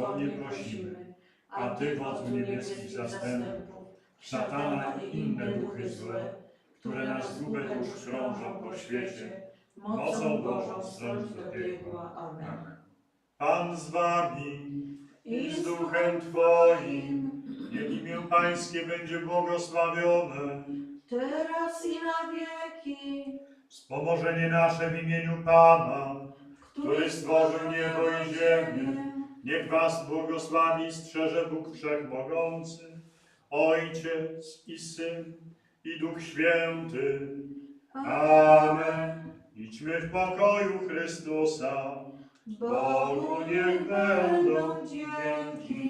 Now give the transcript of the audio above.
pokornie prosimy, a Ty, wodzu niebieskich zastępów, szatana i inne duchy złe, które na zgubę dusz krążą po świecie, mocą Bożą strąć do piekła. Amen. Pan z wami I z duchem Twoim, niech imię Pańskie będzie błogosławione. teraz i na wieki, Wspomożenie nasze w imieniu Pana, który stworzył niebo i ziemię. Niech was błogosławi strzeże Bóg Wszechmogący, Ojciec i Syn i Duch Święty. Amen. Idźmy w pokoju Chrystusa. Bogu niech będą dzięki.